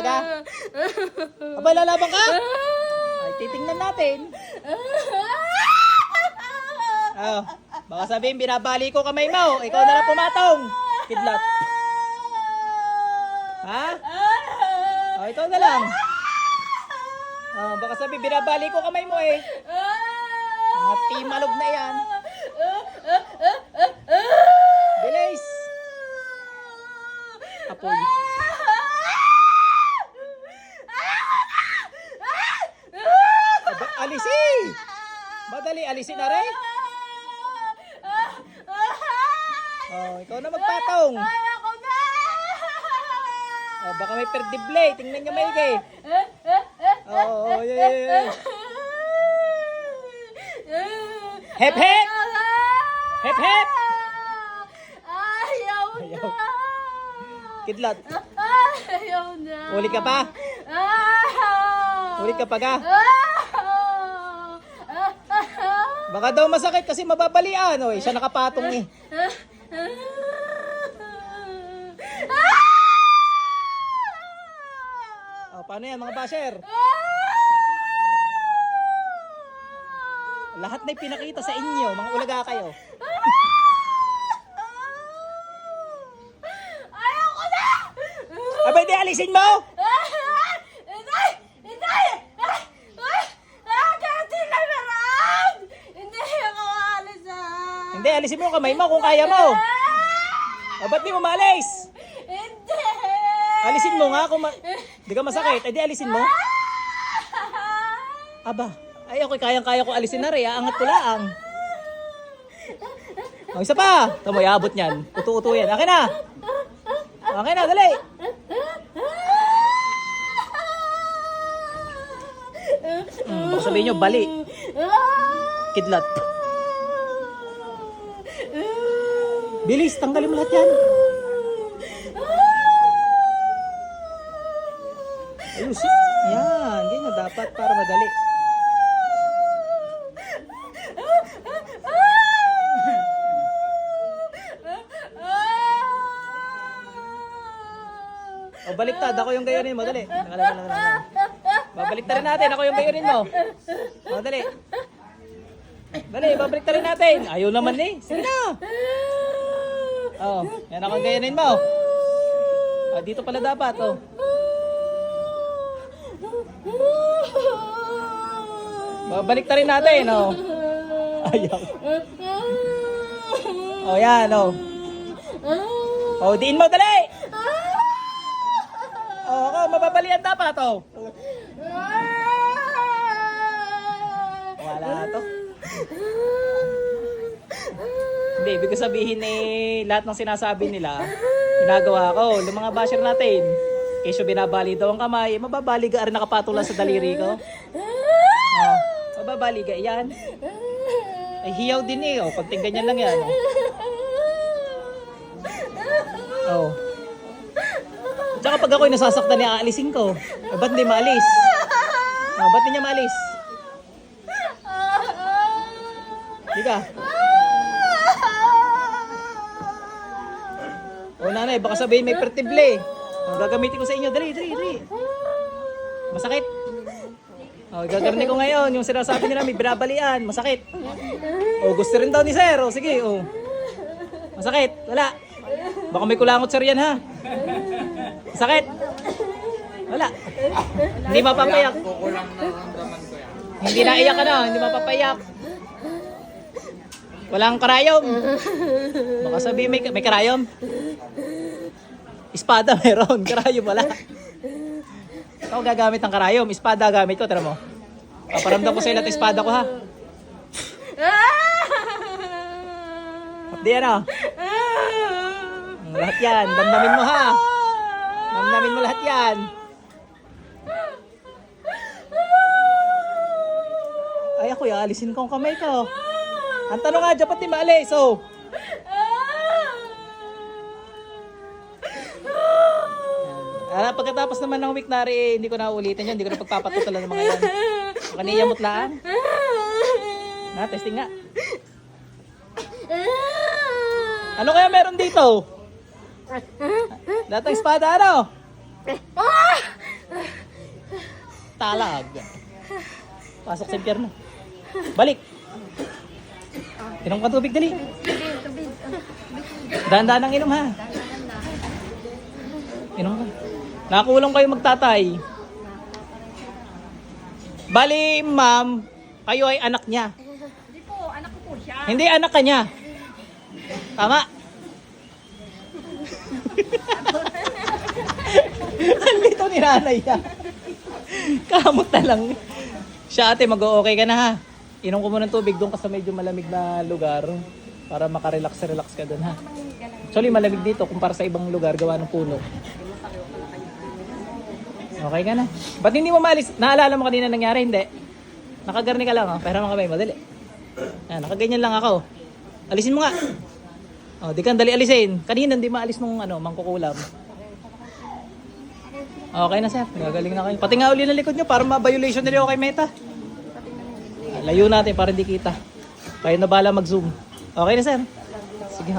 ka? Aba, lalaban ka? Ay, titingnan natin. Oh, baka sabihin, binabali ko kamay mo. Ikaw na lang pumatong. Kidlat. Ha? Oh, ikaw na lang. Oh, baka sabihin, binabali ko kamay mo eh. Mga timalog na yan. Bilis! Apoy. Aba, alisi! Madali, alisin na rin. Oh, ikaw na magpatong. Ayoko na! Oh, baka may perdible. Tingnan niyo maigi. Oo, oh, yeah, yeah, yeah. Hep, hep! Hep, hep! Ayaw na! Ayaw. Kidlat. Ayaw na! Uli ka pa? Uli ka pa ga? Ah! Baka daw masakit kasi mababalian. Oy, siya nakapatong eh. Oh, paano yan mga basher? Lahat na pinakita sa inyo, mga ulaga kayo. Ayoko na! Abay, di alisin mo! Hindi! Hindi! Ah, Kati na meron! Hindi ako Hindi, alisin mo yung kamay mo kung kaya mo. Oh, ba't di mo maalis? Hindi! Alisin mo nga kung ma- di ka masakit. Eh, di alisin mo. Aba, ay ako kayang-kaya ko alisin na rin. Aangat ko lang. Oh, isa pa. Ito mo, iabot niyan. Utu-utu yan. Akin na. Akin na, dali. Hmm, baka sabihin nyo, bali. Kidlat. Bilis, tanggalin mo lahat yan. Ayusin. Yan, ganyan dapat para madali. O, baliktad. Ako yung gayonin mo. Dali. Teka lang, teka lang, teka lang. Babalik rin natin. Ako yung gayonin mo. O, dali. Dali, babalik rin natin. Ayaw naman eh. Sige na. Oh, yan ako yung gayonin mo. Ah, dito pala dapat, oh. Babalik rin natin, oh. Ayaw. Oh, yan, oh. Oh, diin mo, dali! Oh, ako, mababalian dapat, oh. Wala to. Hindi, ibig sabihin eh, lahat ng sinasabi nila, ginagawa ko. Yung mga basher natin, kesyo binabali daw ang kamay, mababali ka rin nakapatulan sa daliri ko. Oh, mababali ka yan. Ay, hiyaw din eh, oh. Pag ganyan lang yan, oh. Oh. Tsaka pag ako'y nasasaktan niya, aalisin ko. Eh, ba't hindi maalis? Oh, ba't hindi niya maalis? Di ka? O nanay, baka sabihin may pertible. Gagamitin ko sa inyo. Dali, dali, dali. Masakit. O, gagamitin ko ngayon. Yung sinasabi nila may binabalian. Masakit. O, gusto rin daw ni sir. O, sige. O. Masakit. Wala. Baka may kulangot sir yan ha. Masakit. Wala. Hindi mapapayak. Hindi na iyak ka na. Hindi mapapayak. Walang karayom. Baka sabi may, may karayom. Espada meron, karayom wala. Ako gagamit ng karayom, espada gamit ko, tara mo. Paparamdam ko sa ilat espada ko ha. Di ano? Lahat yan, damdamin mo ha. Damdamin mo lahat yan. Ay ako, alisin ko ang kamay ko. Ang tanong nga, dapat di maalis, oh. Ah, pagkatapos naman ng week na rin, hindi ko na ulitin yan. Hindi ko na pagpapatutulan ng mga yan. Kaniyamot lang. Na, testing nga. Ano kaya meron dito? Lahat ng espada, ano? Ah! talag. Pasok sa impyerno. Balik. Inom ka tubig, dali. Dahan-dahan ang inom, ha? Inom ka. Nakakulong kayo magtatay. Bali, ma'am, kayo ay anak niya. Hindi po, anak ko po siya. Hindi anak ka niya. Tama. Ang lito ni nanay niya. Kamot na lang. Siya ate, mag-okay ka na ha. Inom ko muna ng tubig doon ka sa medyo malamig na lugar para makarelax-relax ka doon ha. Actually, malamig dito kumpara sa ibang lugar gawa ng puno. Okay ka na. Ba't hindi mo maalis? Naalala mo kanina nangyari? Hindi. Nakagarni ka lang, oh. Pero mga kamay, madali. Yan, nakaganyan lang ako. Alisin mo nga. Oh, di ka dali alisin. Kanina hindi maalis nung ano, mangkukulam. Okay na sir, gagaling na kayo. Pati nga uli ng likod nyo para ma-violation nila kay Meta. Layo natin para hindi kita. Kayo na bala mag-zoom. Okay na sir. Sige.